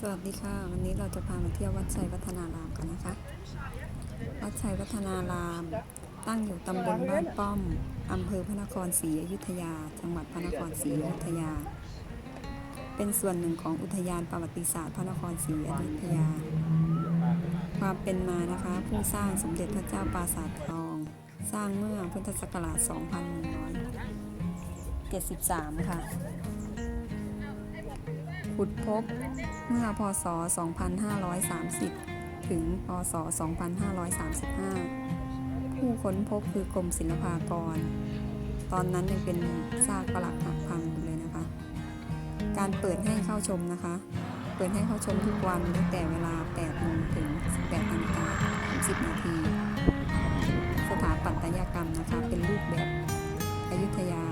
สวัสดีค่ะ วันนี้เราจะพามาเที่ยววัดชัยวัฒนารามกันนะคะ วัดชัยวัฒนาราม ตั้งอยู่ตำบลบ้านป้อมอำเภอพระนครศรีอยุธยา จังหวัดพระนครศรีอยุธยา เป็นส่วนหนึ่งของอุทยานประวัติศาสตร์พระนครศรีอยุธยา ความเป็นมานะคะ ผู้สร้างสมเด็จพระเจ้าปราสาททอง สร้างเมื่อพุทธศักราช 2173 ค่ะ ขุดพบเมื่อพศ 2530 ถึง พศ 2535 ผู้ค้นพบคือกรมศิลปากร ตอนนั้นยังเป็นซากปรักหักพังอยู่เลยนะคะ การเปิดให้เข้าชมนะคะ เปิดให้เข้าชมทุกวันตั้งแต่เวลา8โมงถึง18นาฬิกา30นาที สถาปัตยกรรมนะคะ เป็นรูปแบบอยุธยา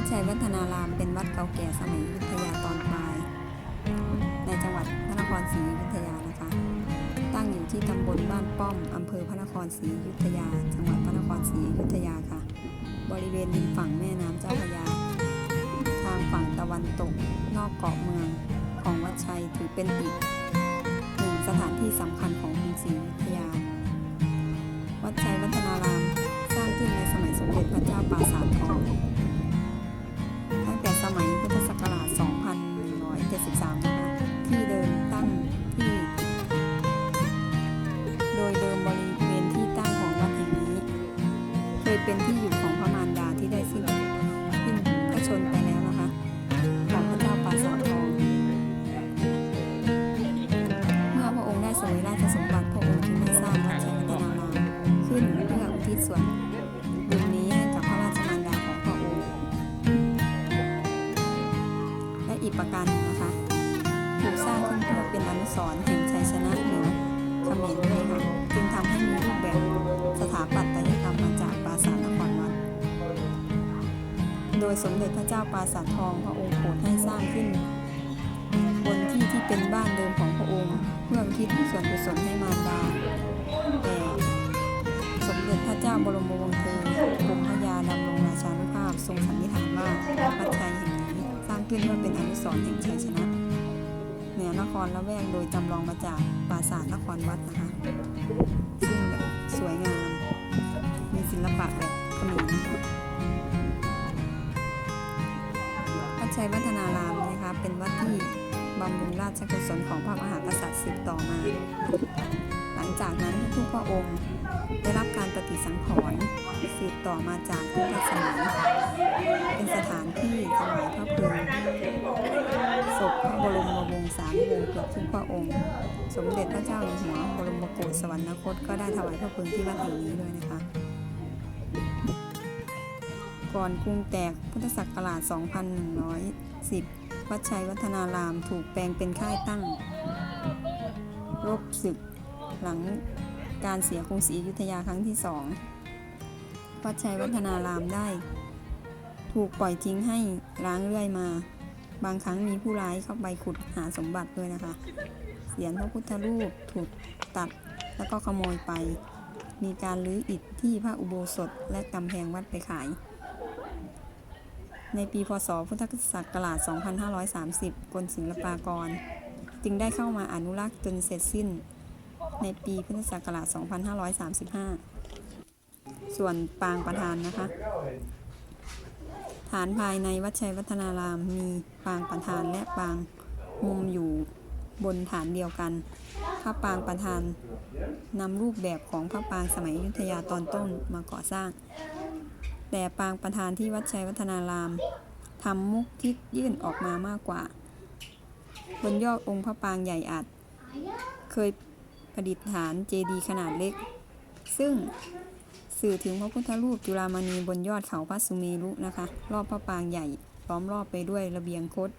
ดชัยวัฒนารามเป็นวัดเก่าแก่สมัยยุธยาตอนปลาย ในจังหวัดพระนครศรีอยุธยานะคะ ตั้งอยู่ที่ตำบลบ้านป้อมอำเภอพระนครศรีอยุธยา จังหวัดพระนครศรีอยุธยาค่ะ บริเวณริมฝั่งแม่น้ำเจ้าพระยา ทางฝั่งตะวันตก นอกเกาะเมืองของวัดชัยถือเป็นอีกหนึ่งสถานที่สำคัญของกรุงศรีอยุธยา วัดชัยวัฒนารามสร้างขึ้นในสมัยสมเด็จพระเจ้าปราสาททอง ยเป็นที่อยู่ของ ยสมเด็จพระเจ้าปราสาททองพระองค์โปรดให้สร้างขึ้น บนที่ที่เป็นบ้านเดิมของพระองค์เพื่ออุทิศส่วนกุศลให้มารดาแต่สมเด็จพระเจ้าบรมวงศ์เธอกรมพระยาดำรงราชานุภาพทรงสันนิษฐานว่าวัดชัยแห่งนี้สร้างขึ้นเพื่อเป็นอนุสรณ์แห่งชัยชนะเหนือนครละแวกโดยจำลองมาจากปราสาทนครวัดนะคะซึ่งแบบสวยงาม มีศิลปะแบบเขม ชัยวัฒนารามนะคะเป็นวัดที่บำรุงราชกุศลของพระมหากษัตริย์สืบต่อมา หลังจากนั้นทุกพระองค์ได้รับการปฏิสังขรณ์สืบต่อมาจากทุกศาสนาเป็นสถานที่ถวายพระเพลิงศพพระบรมวงศานุวงศ์เกือบทุกพระองค์ สมเด็จพระเจ้าอยู่หัวบรมโกศสวรรคตก็ได้ถวายพระเพลิงที่วัดแห่งนี้ด้วยนะคะ ก่อนกรุงแตกพุทธศักราช 2110 วัดชัยวัฒนารามถูกแปลงเป็นค่ายตั้ง รบศึกหลังการเสียกรุงศรีอยุธยาครั้งที่สองวัดชัยวัฒนารามได้ ถูกปล่อยทิ้งให้ร้างเรื่อยมา บางครั้งมีผู้ร้ายเข้าไปขุดหาสมบัติด้วยนะคะเสียนพระพุทธรูปถูกตัดแล้วก็ขโมยไป มีการลื้ออิฐที่พระอุโบสถและกำแพงวัดไปขาย ในปีพศพุทธศักราช 2530 กรมศิลปากร จึงได้เข้ามาอนุรักษ์จนเสร็จสิ้น ในปีพุทธศักราช 2535 ส่วนปางประธานนะคะ ฐานภายในวัดชัยวัฒนารามมีปางประธานและปางมุมอยู่บนฐานเดียวกัน พระปางประธานนำรูปแบบของพระปางสมัยอยุธยาตอนต้นมาก่อสร้าง แต่ปางประธานที่วัดชัยวัฒนารามทำมุกทิศยื่นออกมามากกว่า บนยอดองค์พระปางใหญ่อาจเคยประดิษฐานเจดีย์ขนาดเล็ก ซึ่งสื่อถึงพระพุทธรูปจุฬามณีบนยอดเขาพระสุเมรุนะคะ รอบพระปางใหญ่ล้อมรอบไปด้วยระเบียงคด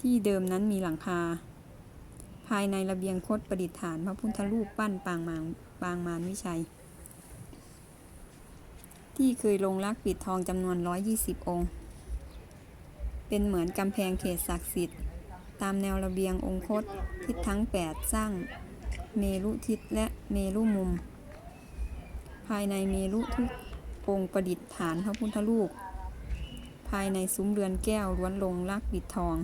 ที่เดิมนั้นมีหลังคา ภายในระเบียงคดประดิษฐานพระพุทธรูปปั้นปางมางปางมารวิชัย ที่เคยลงรักปิดทองจำนวน 120 องค์ เป็นเหมือนกำแพงเขตศักดิ์สิทธิ์ ตามแนวระเบียงองคตทิศทั้ง 8 สร้างเมรุทิศและเมรุมุม ภายในเมรุทุกองค์ประดิษฐานพระพุทธรูป ภายในซุ้มเรือนแก้วล้วนลงรักปิดทอง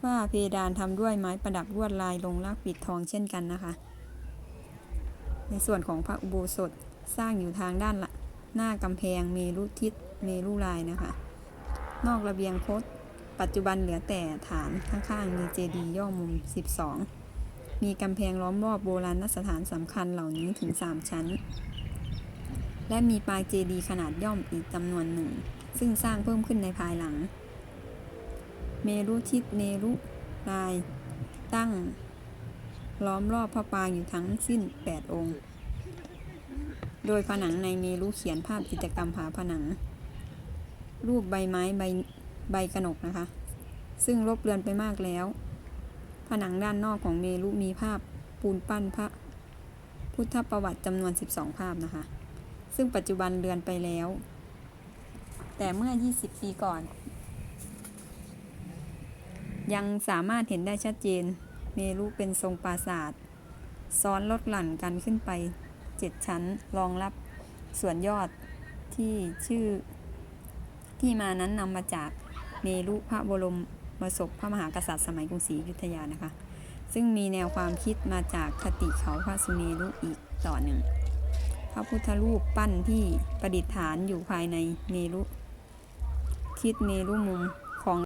ฝ้าเพดานทำด้วยไม้ประดับลวดลายลงรักปิดทองเช่นกันนะคะ ในส่วนของพระอุโบสถสร้างอยู่ทางด้านละหน้ากำแพงเมรุทิศเมรุลายนะคะ นอกระเบียงโคดปัจจุบันเหลือแต่ฐานข้างๆมีเจดีย์ย่อมุม 12 มีกำแพงล้อมรอบโบราณสถานสำคัญเหล่านี้ถึง 3 ชั้น และมีปลายเจดีย์ขนาดย่อมอีกจำนวนหนึ่ง ซึ่งสร้างเพิ่มขึ้นในภายหลัง เมรุทิศเมรุลายตั้ง ล้อมรอบพระปางอยู่ทั้งสิ้น 8 องค์ โดยผนังในเมรุเขียนภาพจิตรกรรมผาผนัง รูปใบไม้ใบใบกระหนกนะคะ ซึ่งลบเลือนไปมากแล้ว ผนังด้านนอกของเมรุมีภาพปูนปั้นพระพุทธประวัติจำนวน 12 ภาพนะคะ ซึ่งปัจจุบันเลือนไปแล้ว แต่เมื่อ 20 ปีก่อน ยังสามารถเห็นได้ชัดเจน เมรุเป็นทรงปราสาท ซ้อนลดหลั่นกันขึ้นไป 7 ชั้นรองรับส่วนยอดที่ชื่อ ที่มานั้นนำมาจากเมรุพระบรมมศพพระมหากษัตริย์สมัยกรุงศรีอยุธยานะคะ ซึ่งมีแนวความคิดมาจากคติเขาพระสุเมรุอีกต่อหนึ่ง พระพุทธรูปปั้นที่ประดิษฐานอยู่ภายในเมรุทิศเมรุมุม